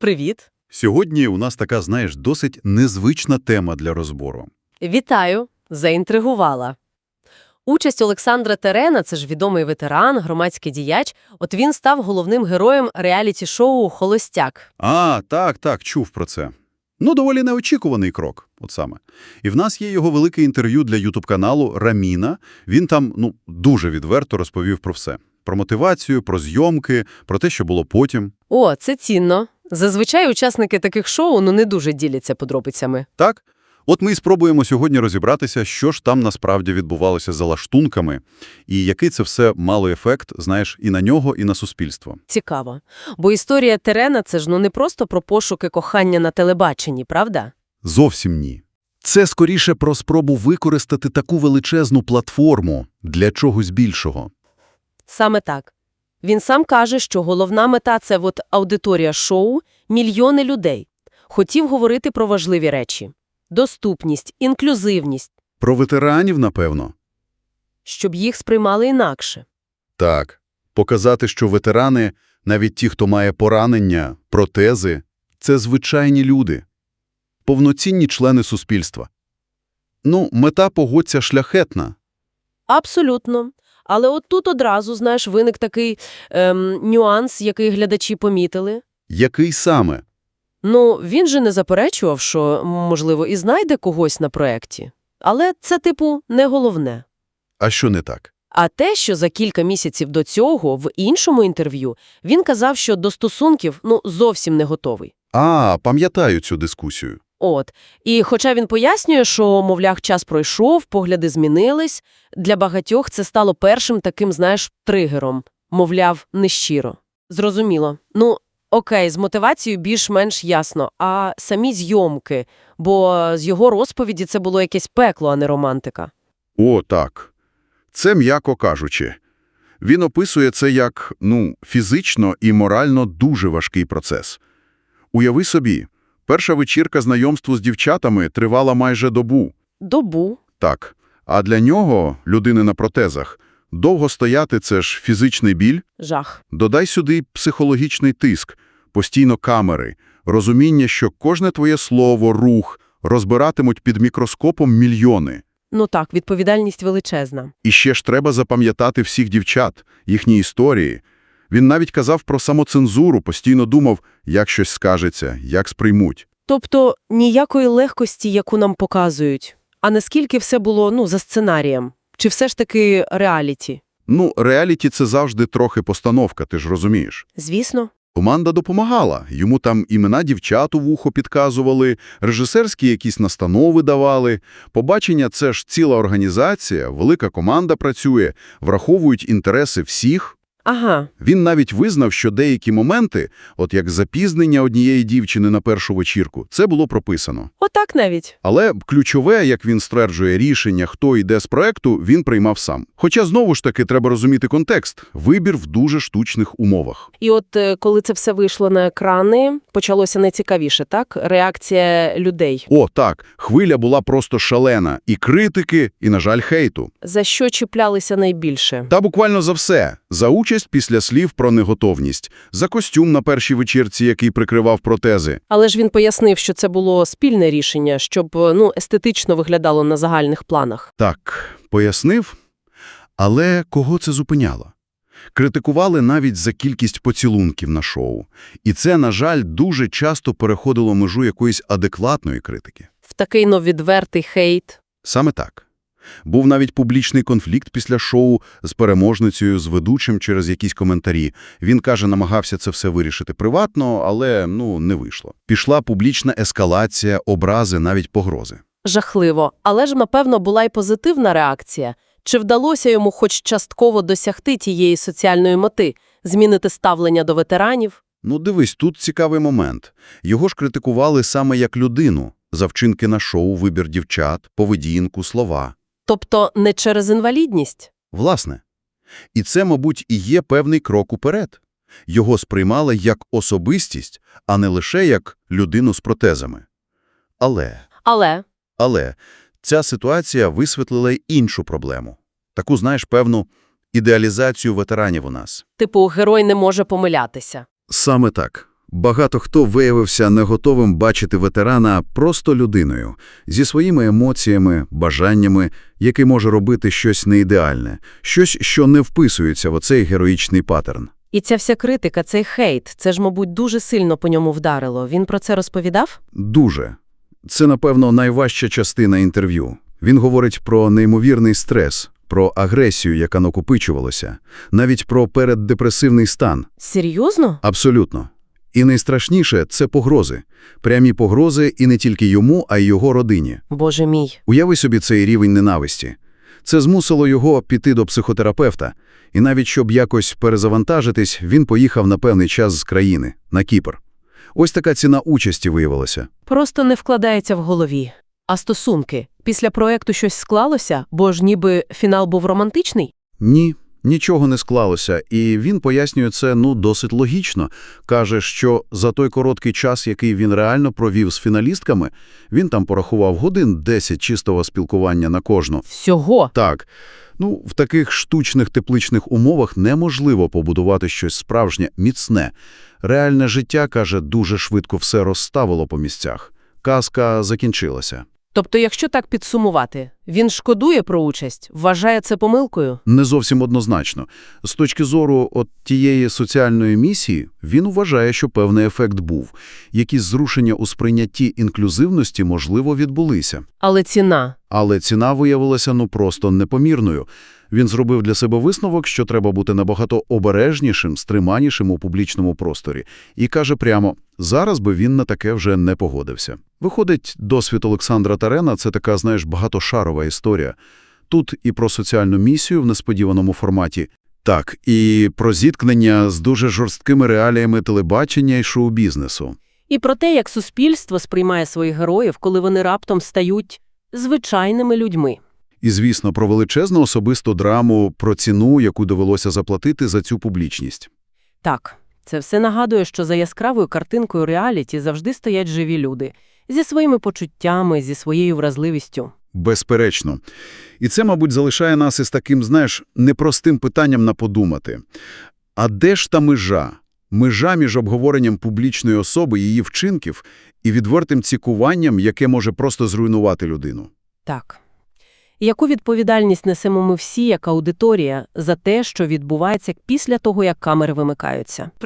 Привіт. Сьогодні у нас така, знаєш, досить незвична тема для розбору. Вітаю. Заінтригувала. Участь Олександра Терена, це ж відомий ветеран, громадський діяч, от він став головним героєм реаліті-шоу «Холостяк». А, так, так, чув про це. Ну, доволі неочікуваний крок, от саме. І в нас є його велике інтерв'ю для ютуб-каналу «Раміна». Він там, ну, дуже відверто розповів про все. Про мотивацію, про зйомки, про те, що було потім. О, це цінно. Зазвичай учасники таких шоу ну не дуже діляться подробицями. Так? От ми і спробуємо сьогодні розібратися, що ж там насправді відбувалося за лаштунками, і який це все мало ефект, знаєш, і на нього, і на суспільство. Цікаво. Бо історія Терена – це ж ну не просто про пошуки кохання на телебаченні, правда? Зовсім ні. Це скоріше про спробу використати таку величезну платформу для чогось більшого. Саме так. Він сам каже, що головна мета – це от аудиторія шоу, мільйони людей. Хотів говорити про важливі речі. Доступність, інклюзивність, Про ветеранів, напевно. щоб їх сприймали інакше. Так. Показати, що ветерани, навіть ті, хто має поранення, протези – це звичайні люди. Повноцінні члени суспільства. Ну, мета, погодься, шляхетна. Абсолютно. Але от тут одразу, знаєш, виник такий ем, нюанс, який глядачі помітили. Який саме? Ну, він же не заперечував, що, можливо, і знайде когось на проєкті. Але це, типу, не головне. А що не так? А те, що за кілька місяців до цього, в іншому інтерв'ю, він казав, що до стосунків, ну, зовсім не готовий. А, пам'ятаю цю дискусію. От. І хоча він пояснює, що, мовляв, час пройшов, погляди змінились, для багатьох це стало першим таким, знаєш, тригером. Мовляв, нещиро. Зрозуміло. Ну, окей, з мотивацією більш-менш ясно. А самі зйомки, бо з його розповіді це було якесь пекло, а не романтика. О, так. Це м'яко кажучи. Він описує це як, ну, фізично і морально дуже важкий процес. Уяви собі, перша вечірка знайомству з дівчатами тривала майже добу. Добу. Так. А для нього, людини на протезах, довго стояти – це ж фізичний біль. Жах. Додай сюди психологічний тиск, постійно камери, розуміння, що кожне твоє слово, рух розбиратимуть під мікроскопом мільйони. Ну так, відповідальність величезна. І ще ж треба запам'ятати всіх дівчат, їхні історії. Він навіть казав про самоцензуру, постійно думав, як щось скажеться, як сприймуть. Тобто ніякої легкості, яку нам показують. А наскільки все було, ну, за сценарієм? Чи все ж таки реаліті? Ну, реаліті – це завжди трохи постановка, ти ж розумієш. Звісно. Команда допомагала, йому там імена дівчат у вухо підказували, режисерські якісь настанови давали. Побачення – це ж ціла організація, велика команда працює, враховують інтереси всіх. Ага. Він навіть визнав, що деякі моменти, от як запізнення однієї дівчини на першу вечірку, це було прописано. Отак навіть. Але ключове, як він стверджує, рішення, хто йде з проекту, він приймав сам. Хоча, знову ж таки, треба розуміти контекст – вибір в дуже штучних умовах. І от е, коли це все вийшло на екрани, почалося найцікавіше, так? Реакція людей. О, так, хвиля була просто шалена. І критики, і, на жаль, хейту. За що чіплялися найбільше? Та буквально за все. За участь після слів про неготовність. За костюм на першій вечірці, який прикривав протези. Але ж він пояснив, що це було спільне рішення, щоб, е, ну, естетично виглядало на загальних планах. Так, пояснив. Але кого це зупиняло? Критикували навіть за кількість поцілунків на шоу. І це, на жаль, дуже часто переходило межу якоїсь адекватної критики. В такий, ну, відвертий хейт. Саме так. Був навіть публічний конфлікт після шоу з переможницею, з ведучим через якісь коментарі. Він, каже, намагався це все вирішити приватно, але, ну, не вийшло. Пішла публічна ескалація, образи, навіть погрози. Жахливо. Але ж, напевно, була й позитивна реакція. Чи вдалося йому хоч частково досягти тієї соціальної мети – змінити ставлення до ветеранів? Ну, дивись, тут цікавий момент. Його ж критикували саме як людину. За вчинки на шоу, вибір дівчат, поведінку, слова. Тобто не через інвалідність? Власне. І це, мабуть, і є певний крок уперед. Його сприймали як особистість, а не лише як людину з протезами. Але, Але але ця ситуація висвітлила й іншу проблему. Таку, знаєш, певну ідеалізацію ветеранів у нас. Типу, герой не може помилятися. Саме так. Багато хто виявився не готовим бачити ветерана просто людиною, зі своїми емоціями, бажаннями, який може робити щось неідеальне, щось, що не вписується в оцей героїчний паттерн. І ця вся критика, цей хейт, це ж, мабуть, дуже сильно по ньому вдарило. Він про це розповідав? Дуже. Це, напевно, найважча частина інтерв'ю. Він говорить про неймовірний стрес, про агресію, яка накопичувалася, навіть про переддепресивний стан. Серйозно? Абсолютно. І найстрашніше – це погрози. Прямі погрози і не тільки йому, а й його родині. Боже мій. Уяви собі цей рівень ненависті. Це змусило його піти до психотерапевта. І навіть щоб якось перезавантажитись, він поїхав на певний час з країни, на Кіпр. Ось така ціна участі виявилася. Просто не вкладається в голові. А стосунки? Після проекту щось склалося? Бо ж ніби фінал був романтичний? Ні, нічого не склалося, і він пояснює це, ну, досить логічно. Каже, що за той короткий час, який він реально провів з фіналістками, він там порахував годин 10 чистого спілкування на кожну. Всього. Так, ну, в таких штучних тепличних умовах неможливо побудувати щось справжнє, міцне. Реальне життя, каже, дуже швидко все розставило по місцях. Казка закінчилася. Тобто, якщо так підсумувати, він шкодує про участь, вважає це помилкою? Не зовсім однозначно. З точки зору от тієї соціальної місії, він вважає, що певний ефект був. Якісь зрушення у сприйнятті інклюзивності, можливо, відбулися. Але ціна. Але ціна виявилася ну просто непомірною. Він зробив для себе висновок, що треба бути набагато обережнішим, стриманішим у публічному просторі. І каже прямо, зараз би він на таке вже не погодився. Виходить, досвід Олександра Тарена – це така, знаєш, багатошарова історія. Тут і про соціальну місію в несподіваному форматі, так, і про зіткнення з дуже жорсткими реаліями телебачення і шоу-бізнесу. І про те, як суспільство сприймає своїх героїв, коли вони раптом стають звичайними людьми. І, звісно, про величезну особисту драму, про ціну, яку довелося заплатити за цю публічність. Так, це все нагадує, що за яскравою картинкою реаліті завжди стоять живі люди. Зі своїми почуттями, зі своєю вразливістю. Безперечно. І це, мабуть, залишає нас із таким, знаєш, непростим питанням на подумати. А де ж та межа? Межа між обговоренням публічної особи, її вчинків і відвертим цікуванням, яке може просто зруйнувати людину. Так. Яку відповідальність несемо ми всі, як аудиторія, за те, що відбувається після того, як камери вимикаються?